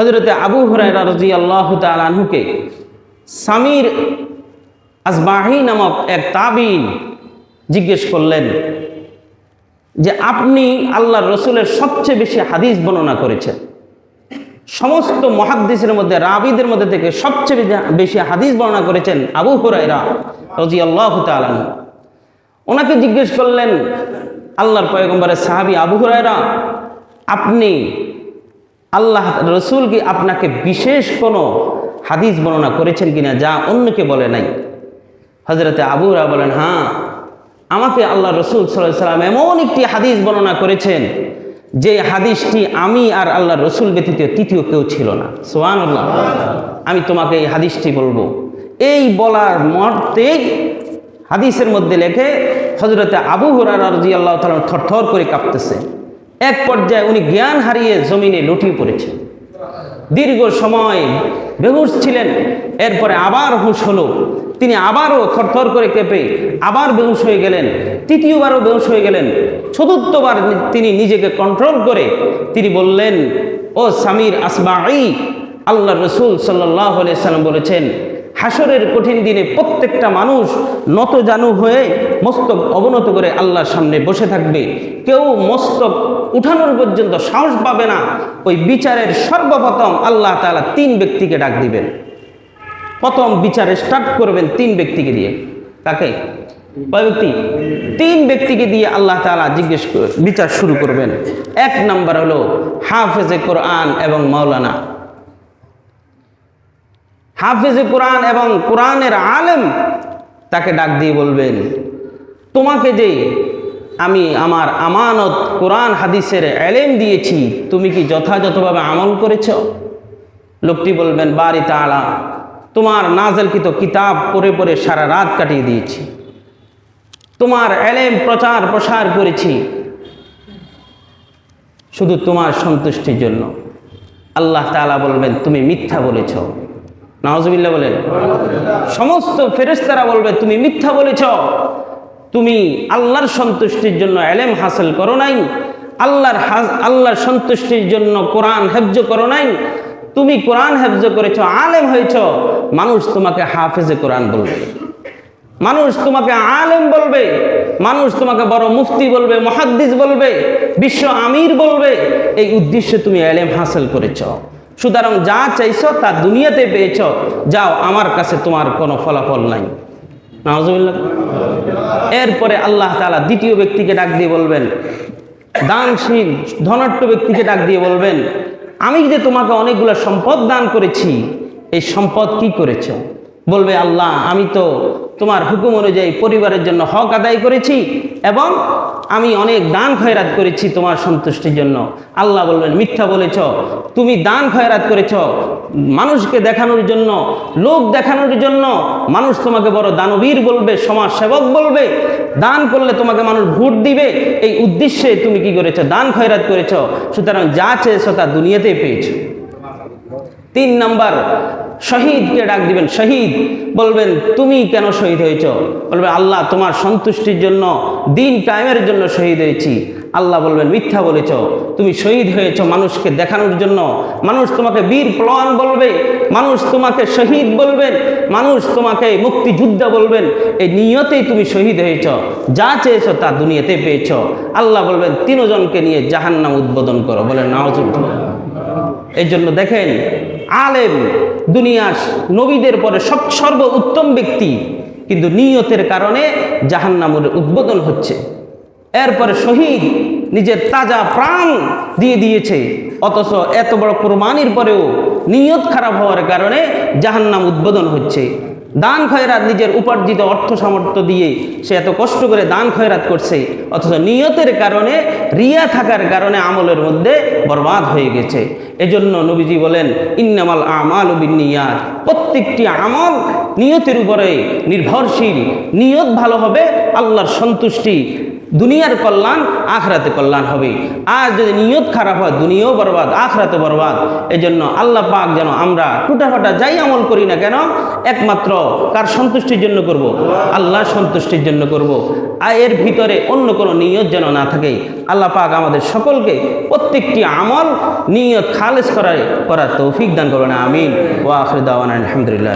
হজরতে আবু হুরায়রা রাজি আল্লাহ তালহুকে সামির আসবাহি নামক এক তাবিন জিজ্ঞেস করলেন যে আপনি আল্লাহ রসুলের সবচেয়ে বেশি হাদিস বর্ণনা করেছেন। সমস্ত মহাদ্দিসের মধ্যে, রাবিদের মধ্যে থেকে সবচেয়ে বেশি- হাদিস বর্ণনা করেছেন আবু হুরাইরা রাজি আল্লাহ তালানহু ওনাকে জিজ্ঞেস করলেন, আল্লাহর পয়গম্বরের সাহাবি আবু হুরায়রা, আপনি আল্লাহ রসুল কি আপনাকে বিশেষ কোনো হাদিস বর্ণনা করেছেন কিনা যা অন্যকে বলে নাই? হজরতে আবুরা বলেন হ্যাঁ আমাকে আল্লাহ রসুল সাল্লাহ সাল্লাম এমন একটি হাদিস বর্ণনা করেছেন, যে হাদিসটি আমি আর আল্লাহ রসুল ব্যতীত তৃতীয় কেউ ছিল না। সোহান আল্লাহ আমি তোমাকে এই হাদিসটি বলব। এই বলার মর্তেই হাদিসের মধ্যে লেখে হজরতে আবু হুরার রাজি আল্লাহ তালা থরথর করে কাঁপতেছে। এক পর্যায়ে উনি জ্ঞান হারিয়ে জমিনে লুটিয়ে পড়েছেন। দীর্ঘ সময় বেহুশ ছিলেন, এরপরে আবার হুঁশ হলো। তিনি আবারও থরথর করে কেঁপে আবার বেহুশ হয়ে গেলেন, তৃতীয়বারও বেহুশ হয়ে গেলেন। চতুর্থবার তিনি নিজেকে কন্ট্রোল করে তিনি বললেন, ও সামির আসবাই আল্লাহ রসুল সাল্লাহ সাল্লাম বলেছেন হাসরের কঠিন দিনে প্রত্যেকটা মানুষ নত জানু হয়ে মস্তক অবনত করে আল্লাহর সামনে বসে থাকবে। কেউ মস্তক উঠানোর পর্যন্ত সাহস পাবে না। ওই বিচারের সর্বপ্রথম আল্লাহ তাআলা তিন ব্যক্তিকে ডাক দিবেন। প্রথম বিচারে স্টার্ট করবেন তিন ব্যক্তিকে দিয়ে। কয় ব্যক্তি? তিন ব্যক্তিকে দিয়ে আল্লাহ তাআলা জিজ্ঞেস বিচার শুরু করবেন। এক নাম্বার হলো হাফেজে কোরআন এবং মাওলানা। হাফিজে কোরআন এবং কোরআনের আলেম তাকে ডাক দিয়ে বলবেন, তোমাকে যে আমি আমার আমানত কোরআন হাদিসের এলেম দিয়েছি, তুমি কি যথাযথভাবে আমল করেছ? লোকটি বলবেন বাড়ি তালা তোমার নাজেলকৃত কিতাব পড়ে পড়ে সারা রাত কাটিয়ে দিয়েছি। তোমার এলেম প্রচার প্রসার করেছি। শুধু তোমার সন্তুষ্টির জন্য। আল্লাহ তাআলা বলবেন, তুমি মিথ্যা বলেছ। নওয়াজবিল্লা বলেন, সমস্ত ফেরেশতারা বলবে, তুমি মিথ্যা বলেছ। তুমি আল্লাহর সন্তুষ্টির জন্য এলেম হাসিল করো নাই। আল্লাহর আল্লাহর সন্তুষ্টির জন্য কোরআন হেফজ করো নাই। তুমি কোরআন হেফজ করেছ, আলেম হয়েছ। মানুষ তোমাকে হাফেজে কোরআন বলবে। মানুষ তোমাকে আলেম বলবে। মানুষ তোমাকে বড় মুফতি বলবে, মহাদ্দিস বলবে, বিশ্ব আমির বলবে। এই উদ্দেশ্যে তুমি এলেম হাসিল করেছ। সুতরাং যা চাইছ তা দুনিয়াতে পেয়েছ, যাও, আমার কাছে তোমার কোনো ফলাফল নাই। এরপরে আল্লাহ তালা দ্বিতীয় ব্যক্তিকে ডাক দিয়ে বলবেন, দানশীল ধনাট্য ব্যক্তিকে ডাক দিয়ে বলবেন, আমি যে তোমাকে অনেকগুলো সম্পদ দান করেছি, এই সম্পদ কি করেছ? বলবে আল্লাহ, আমি তো তোমার হুকুম অনুযায়ী পরিবারের জন্য হক আদায় করেছি এবং আমি অনেক দান খয়রাত করেছি তোমার সন্তুষ্টির জন্য। আল্লাহ বলবেন মিথ্যা বলেছ, তুমি দান খয়রাত করেছ মানুষকে দেখানোর জন্য, লোক দেখানোর জন্য। মানুষ তোমাকে বড় দানবীর বলবে সমাজ সেবক বলবে। দান করলে তোমাকে মানুষ ভোট দিবে। এই উদ্দেশ্যে তুমি কি করেছ? দান খয়রাত করেছ। সুতরাং যা চেয়েছো তা দুনিয়াতেই পেয়েছ। তিন নাম্বার শহীদকে ডাক দিবেন, শহীদ। বলবেন, তুমি কেন শহীদ হয়েছ? বলবে, আল্লাহ, তোমার সন্তুষ্টির জন্য, দিন কায়েমের জন্য শহীদ হয়েছি। আল্লাহ বলবেন, মিথ্যা বলেছ। তুমি শহীদ হয়েছ মানুষকে দেখানোর জন্য। মানুষ তোমাকে বীর প্লন বলবে। মানুষ তোমাকে শহীদ বলবেন। মানুষ তোমাকে মুক্তিযোদ্ধা বলবেন। এই নিয়তেই তুমি শহীদ হয়েছ। যা চেয়েছ তা দুনিয়াতে পেয়েছ। আল্লাহ বলবেন, তিনজনকে নিয়ে জাহান্নাম উদ্বোধন করো। বলেন নাওয়াজ এই জন্য দেখেন, আলেম দুনিয়ার নবীদের পরে সব সর্ব উত্তম ব্যক্তি। কিন্তু নিয়তের কারণে জাহান্নামের উদ্বোধন হচ্ছে। এরপরে শহীদ নিজের তাজা প্রাণ দিয়ে দিয়েছে। অথচ এত বড় কোরবানির পরেও নিয়ত খারাপ হওয়ার কারণে জাহান্নাম উদ্বোধন হচ্ছে। দান খয়রাত নিজের উপার্জিত অর্থ সামর্থ্য দিয়ে সে এত কষ্ট করে দান খয়রাত করছে, অথচ নিয়তের কারণে, রিয়া থাকার কারণে আমলের মধ্যে বরবাদ হয়ে গেছে। এজন্য নবীজি বলেন, ইন্নামাল আমাল বিনিয়াত প্রত্যেকটি আমল নিয়তের উপরে নির্ভরশীল। নিয়ত ভালো হবে, আল্লাহর সন্তুষ্টি। দুনিয়ার কল্যাণ আখরাতে কল্যাণ হবে। আর যদি নিয়ত খারাপ হয়, দুনিয়াও বরবাদ, আখরাতে বরবাদ। এই জন্য আল্লাহ পাক যেন আমরা টুটাফাটা যাই আমল করি না কেন, একমাত্র কার সন্তুষ্টির জন্য করব? আল্লাহ সন্তুষ্টির জন্য করব। আর এর ভিতরে অন্য কোনো নিয়ত যেন না থাকে। আল্লাহ পাক আমাদের সকলকে প্রত্যেকটি আমল নিয়ত খালেজ করার করার তৌফিক দান করবেন আমিন। ওয়া আখির দাওয়ানা আলহামদুলিল্লাহ